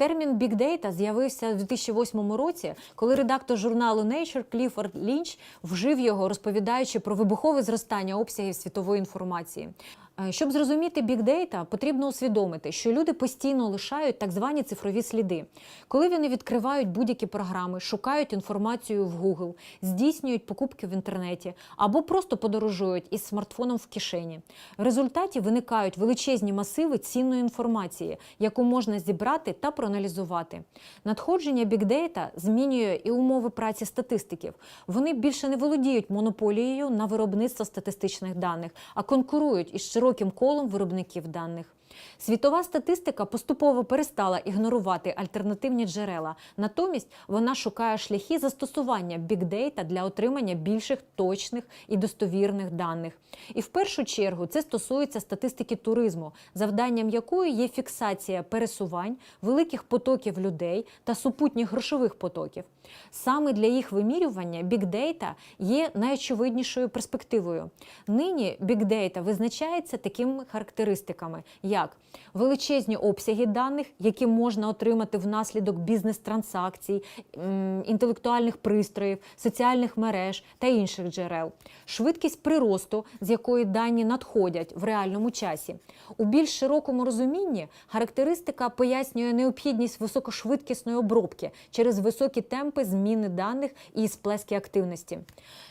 Термін «big data» з'явився в 2008 році, коли редактор журналу Nature Кліфорд Лінч вжив його, розповідаючи про вибухове зростання обсягів світової інформації. Е, Щоб зрозуміти data, потрібно усвідомити, що люди постійно лишають так звані цифрові сліди. Коли вони відкривають будь-які програми, шукають інформацію в Google, здійснюють покупки в інтернеті або просто подорожують із смартфоном в кишені. В результаті виникають величезні масиви цінної інформації, яку можна зібрати та проаналізувати. Надходження data змінює і умови праці статистиків. Вони більше не володіють монополією на виробництво статистичних даних, а конкурують із широким колом виробників даних. Світова статистика поступово перестала ігнорувати альтернативні джерела. Натомість вона шукає шляхи застосування бікдейта для отримання більших точних і достовірних даних. І в першу чергу це стосується статистики туризму, завданням якої є фіксація пересувань, великих потоків людей та супутніх грошових потоків. Саме для їх вимірювання бікдейта є найочевиднішою перспективою. Нині бікдейта визначається такими характеристиками, як величезні обсяги даних, які можна отримати внаслідок бізнес-транзакцій, інтелектуальних пристроїв, соціальних мереж та інших джерел, швидкість приросту, з якої дані надходять в реальному часі. У більш широкому розумінні характеристика пояснює необхідність високошвидкісної обробки через високі темпи зміни даних і сплески активності.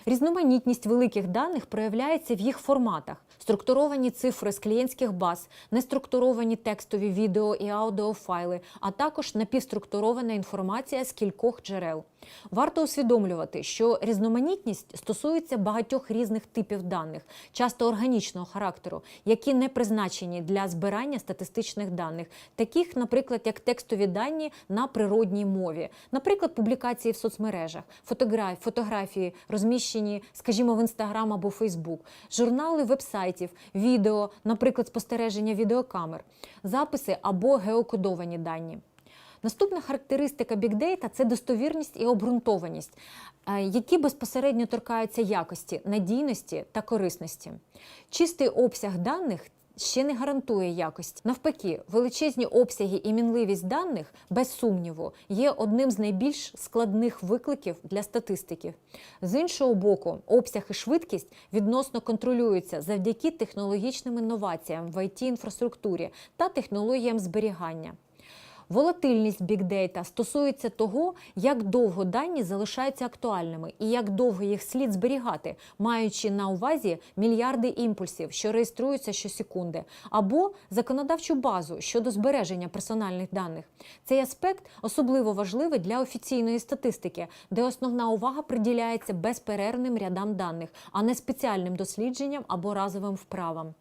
Різноманітність великих даних проявляється в їх форматах. Структуровані цифри з клієнтських баз, неструктуровані текстові відео і аудіофайли, а також напівструктурована інформація з кількох джерел. Варто усвідомлювати, що різноманітність стосується багатьох різних типів даних, часто органічного характеру, які не призначені для збирання статистичних даних, таких, наприклад, як текстові дані на природній мові, наприклад, публікації в соцмережах, фотографії, розміщені, скажімо, в Інстаграм або Фейсбук, журнали вебсайтів, відео, наприклад, спостереження відеокамер, записи або геокодовані дані. Наступна характеристика бікдейта це достовірність і обґрунтованість, е, які безпосередньо торкаються якості, надійності та корисності. Чистий обсяг даних. Ще не гарантує якості. Навпаки, величезні обсяги і мінливість даних, без сумніву, є одним з найбільш складних викликів для статистиків. З іншого боку, обсяг і швидкість відносно контролюються завдяки технологічним інноваціям в it інфраструктурі та технологіям зберігання. Волатильність бікдейта стосується того, як довго дані залишаються актуальними і як довго їх слід зберігати, маючи на увазі мільярди імпульсів, що реєструються щосекунди, або законодавчу базу щодо збереження персональних даних. Цей аспект особливо важливий для офіційної статистики, де основна увага приділяється безперервним рядам даних, а не спеціальним дослідженням або разовим вправам.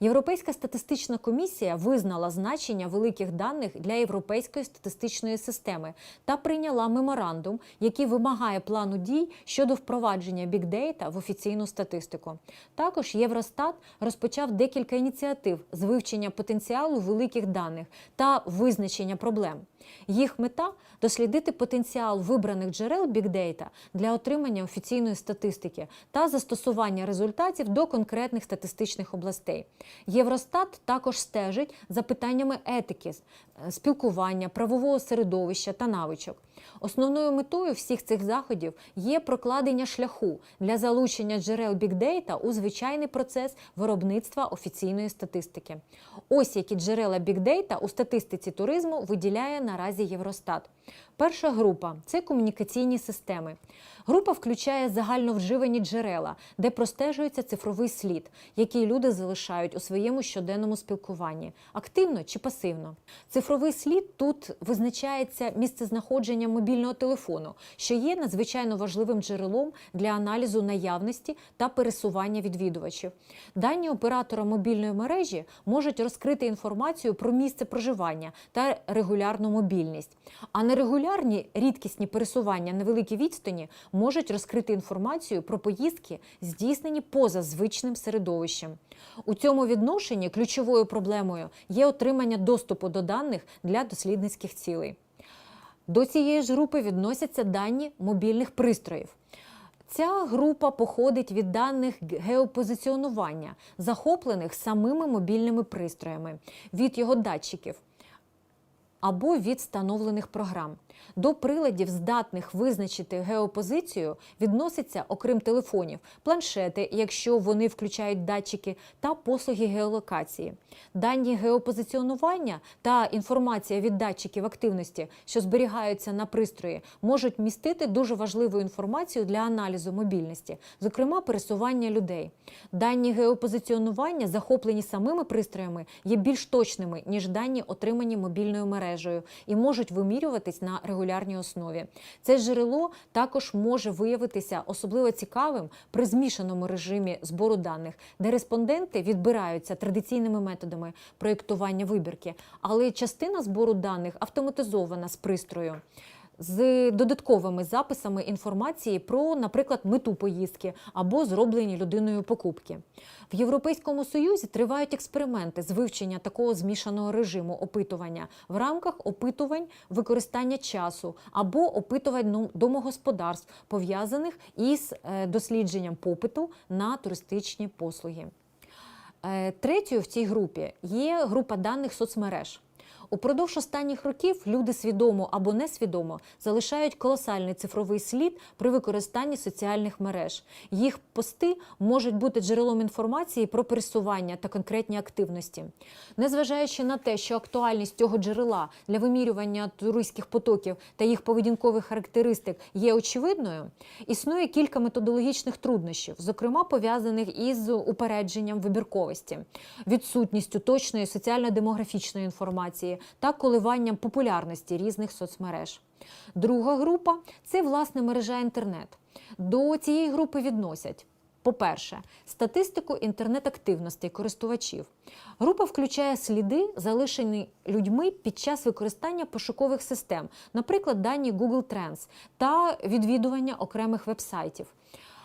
Європейська статистична комісія визнала значення великих даних для європейської статистичної системи та прийняла меморандум, який вимагає плану дій щодо впровадження бікдейта в офіційну статистику. Також Євростат розпочав декілька ініціатив з вивчення потенціалу великих даних та визначення проблем. Їх мета дослідити потенціал вибраних джерел бікдейта для отримання офіційної статистики та застосування результатів до конкретних статистичних областей. Євростат також стежить за питаннями етики, е, спілкування, правового середовища та навичок. Основною метою всіх цих заходів є прокладення шляху для залучення джерел бікдейта у звичайний процес виробництва офіційної статистики. Ось які джерела бікдейта у статистиці туризму виділяє наразі Євростат. Перша група це комунікаційні системи. Група включає загальновживані джерела, де простежується цифровий слід, який люди залишають у своєму щоденному спілкуванні, активно чи пасивно. Цифровий слід тут визначається місцезнаходженням мобільного телефону, що є надзвичайно важливим джерелом для аналізу наявності та пересування відвідувачів. Дані оператора мобільної мережі можуть розкрити інформацію про місце проживання та регулярну мобільність. А нерегулярні рідкісні пересування на великій відстані можуть розкрити інформацію про поїздки, здійснені поза звичним середовищем. У цьому відношенні ключовою проблемою є отримання доступу до даних для дослідницьких цілей. До цієї ж групи відносяться дані мобільних пристроїв. Ця група походить від даних геопозиціонування, захоплених самими мобільними пристроями, від його датчиків або від встановлених програм. До приладів, здатних визначити геопозицію, відносяться, окрім телефонів, планшети, якщо вони включають датчики, та послуги геолокації. Дані геопозиціонування та інформація від датчиків активності, що зберігаються на пристрої, можуть містити дуже важливу інформацію для аналізу мобільності, зокрема пересування людей. Дані геопозиціонування, захоплені самими пристроями, є більш точними ніж дані, отримані мобільною мережею, і можуть вимірюватись на регулярній основі. Це джерело також може виявитися особливо цікавим при змішаному режимі збору даних, де респонденти відбираються традиційними методами проєктування вибірки, але частина збору даних автоматизована з пристрою. З додатковими записами інформації про, наприклад, мету поїздки або зроблені людиною покупки. В Європейському Союзі тривають експерименти з вивчення такого змішаного режиму опитування в рамках опитувань використання часу або опитувань домогосподарств, пов'язаних із е, дослідженням попиту на туристичні послуги. Е, Третьою в цій групі є група даних соцмереж. Упродовж останніх років люди свідомо або несвідомо залишають колосальний цифровий слід при використанні соціальних мереж. Їх пости можуть бути джерелом інформації про пересування та конкретні активності. Незважаючи на те, що актуальність цього джерела для вимірювання туристських потоків та їх поведінкових характеристик є очевидною, існує кілька методологічних труднощів, зокрема пов'язаних із упередженням вибірковості, відсутністю точної соціально-демографічної інформації та коливанням популярності різних соцмереж. Друга група це власне мережа інтернет. До цієї групи відносять. По-перше, статистику інтернет-активностей користувачів. Група включає сліди, залишені людьми під час використання пошукових систем, наприклад, дані Google Trends та відвідування окремих вебсайтів.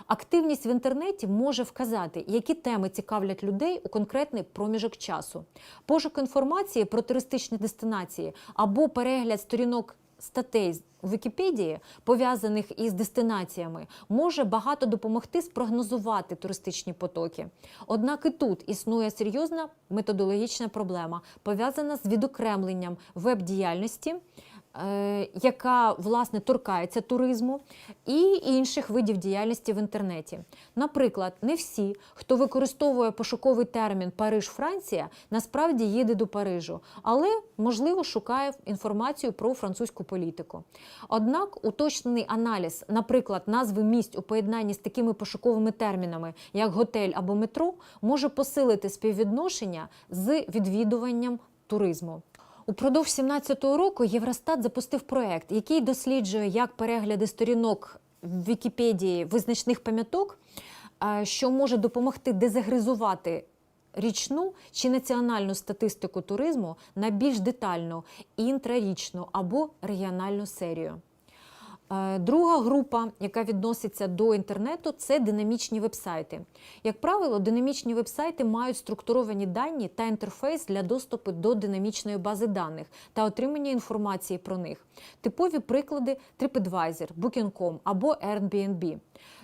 Активність в інтернеті може вказати, які теми цікавлять людей у конкретний проміжок часу. Пошук інформації про туристичні дестинації або перегляд сторінок статей у Вікіпедії, пов'язаних із дестинаціями, може багато допомогти спрогнозувати туристичні потоки. Однак і тут існує серйозна методологічна проблема, пов'язана з відокремленням веб-діяльності. Е, Яка власне торкається туризму і інших видів діяльності в інтернеті. Наприклад, не всі, хто використовує пошуковий термін Париж, Франція, насправді їде до Парижу, але можливо шукає інформацію про французьку політику. Однак уточнений аналіз, наприклад, назви місць у поєднанні з такими пошуковими термінами, як готель або метро, може посилити співвідношення з відвідуванням туризму. Упродовж 17-го року Євростат запустив проект, який досліджує, як перегляди сторінок в Вікіпедії визначних пам'яток, е, що може допомогти дезагризувати річну чи національну статистику туризму на більш детальну інтрарічну або регіональну серію. Е, Друга група, яка відноситься до інтернету, це динамічні вебсайти. Як правило, динамічні вебсайти мають структуровані дані та інтерфейс для доступу до динамічної бази даних та отримання інформації про них. Типові приклади TripAdvisor, Booking.com або Airbnb.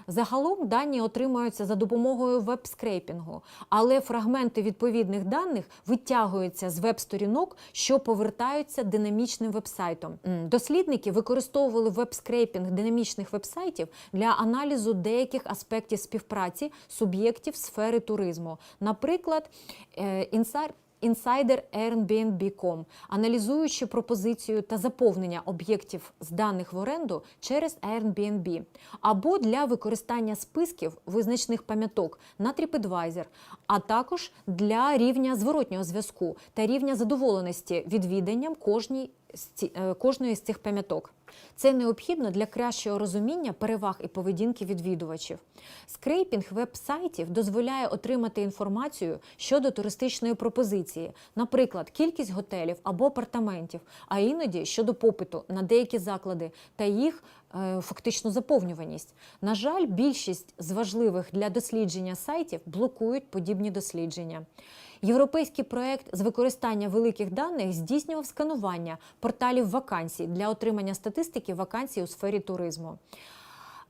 Загалом дані отримуються за допомогою веб-скрейпінгу, але фрагменти відповідних даних витягуються з веб-сторінок, що повертаються динамічним вебсайтом. Дослідники використовували веб-скрейпінг динамічних вебсайтів для аналізу деяких аспектів співпраці суб'єктів сфери туризму. Наприклад, е, інсайт інсайдер Airbnb.com, аналізуючи пропозицію та заповнення об'єктів з даних в оренду через Airbnb, або для використання списків визначних пам'яток на TripAdvisor, а також для рівня зворотнього зв'язку та рівня задоволеності відвіданням кожній з е, кожної з цих пам'яток. Це необхідно для кращого розуміння переваг і поведінки відвідувачів. Скрейпінг веб-сайтів дозволяє отримати інформацію щодо туристичної пропозиції, наприклад, кількість готелів або апартаментів, а іноді щодо попиту на деякі заклади та їх е, фактичну заповнюваність. На жаль, більшість з важливих для дослідження сайтів блокують подібні дослідження. Європейський проект з використання великих даних здійснював сканування порталів вакансій для отримання статистики вакансій у сфері туризму.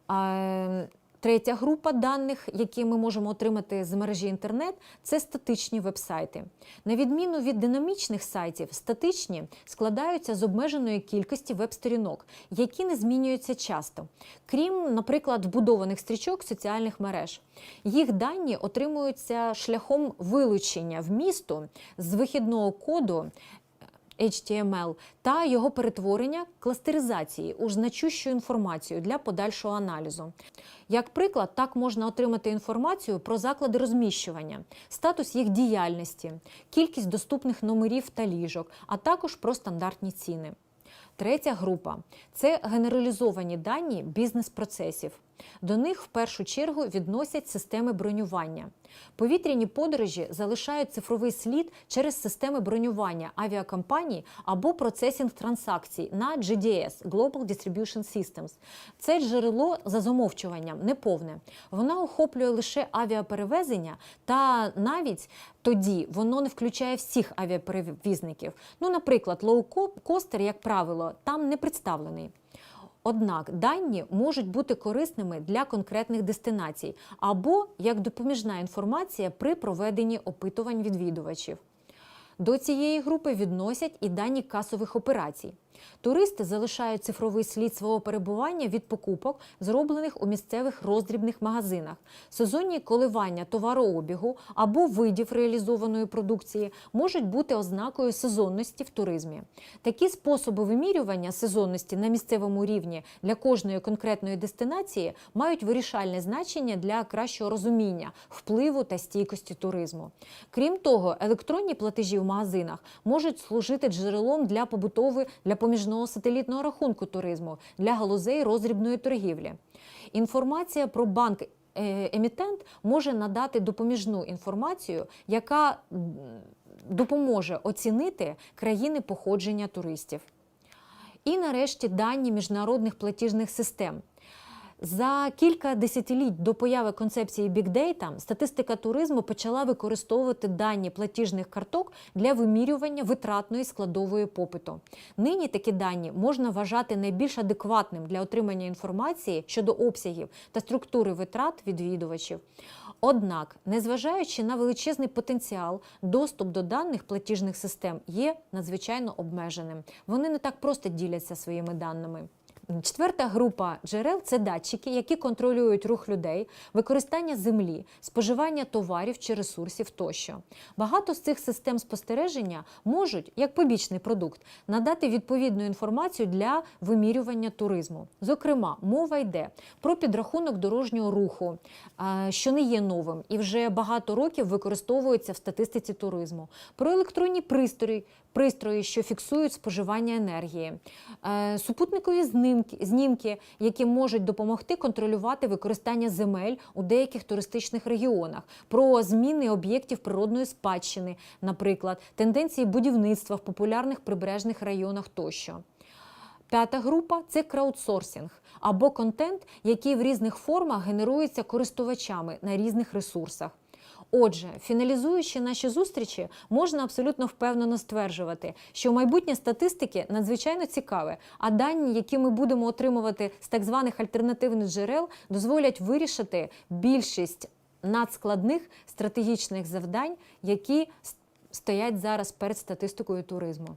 А, Третя група даних, які ми можемо отримати з мережі інтернет, це статичні вебсайти. На відміну від динамічних сайтів, статичні складаються з обмеженої кількості веб-сторінок, які не змінюються часто, крім, наприклад, вбудованих стрічок соціальних мереж. Їх дані отримуються шляхом вилучення вмісту з вихідного коду HTML та його перетворення кластеризації у значущу інформацію для подальшого аналізу. Як приклад, так можна отримати інформацію про заклади розміщування, статус їх діяльності, кількість доступних номерів та ліжок, а також про стандартні ціни. Третя група це генералізовані дані бізнес-процесів. До них в першу чергу відносять системи бронювання. Повітряні подорожі залишають цифровий слід через системи бронювання авіакомпаній або процесінг транзакцій на GDS – Global Distribution Systems. Це джерело за замовчуванням неповне. Воно охоплює лише авіаперевезення, та навіть тоді воно не включає всіх авіаперевізників. Ну, наприклад, лоукостер, як правило, там не представлений. Однак дані можуть бути корисними для конкретних дестинацій або як допоміжна інформація при проведенні опитувань відвідувачів. До цієї групи відносять і дані касових операцій. Туристи залишають цифровий слід свого перебування від покупок, зроблених у місцевих роздрібних магазинах. Сезонні коливання товарообігу або видів реалізованої продукції можуть бути ознакою сезонності в туризмі. Такі способи вимірювання сезонності на місцевому рівні для кожної конкретної дестинації мають вирішальне значення для кращого розуміння впливу та стійкості туризму. Крім того, електронні платежі в магазинах можуть служити джерелом для побутової для поміжного сателітного рахунку туризму для галузей розрібної торгівлі. Інформація про банк е, емітент може надати допоміжну інформацію, яка допоможе оцінити країни походження туристів. І нарешті дані міжнародних платіжних систем. За кілька десятиліть до появи концепції Data статистика туризму почала використовувати дані платіжних карток для вимірювання витратної складової попиту. Нині такі дані можна вважати найбільш адекватним для отримання інформації щодо обсягів та структури витрат відвідувачів. Однак, незважаючи на величезний потенціал, доступ до даних платіжних систем є надзвичайно обмеженим. Вони не так просто діляться своїми даними. Четверта група джерел це датчики, які контролюють рух людей, використання землі, споживання товарів чи ресурсів тощо. Багато з цих систем спостереження можуть, як побічний продукт, надати відповідну інформацію для вимірювання туризму. Зокрема, мова йде про підрахунок дорожнього руху, що не є новим і вже багато років використовується в статистиці туризму, про електронні пристрої, пристрої, що фіксують споживання енергії, е, супутникові знімки, знімки, які можуть допомогти контролювати використання земель у деяких туристичних регіонах, про зміни об'єктів природної спадщини, наприклад, тенденції будівництва в популярних прибережних районах тощо. П'ята група це краудсорсинг або контент, який в різних формах генерується користувачами на різних ресурсах. Отже, фіналізуючи наші зустрічі, можна абсолютно впевнено стверджувати, що майбутнє статистики надзвичайно цікаве, а дані, які ми будемо отримувати з так званих альтернативних джерел, дозволять вирішити більшість надскладних стратегічних завдань, які стоять зараз перед статистикою туризму.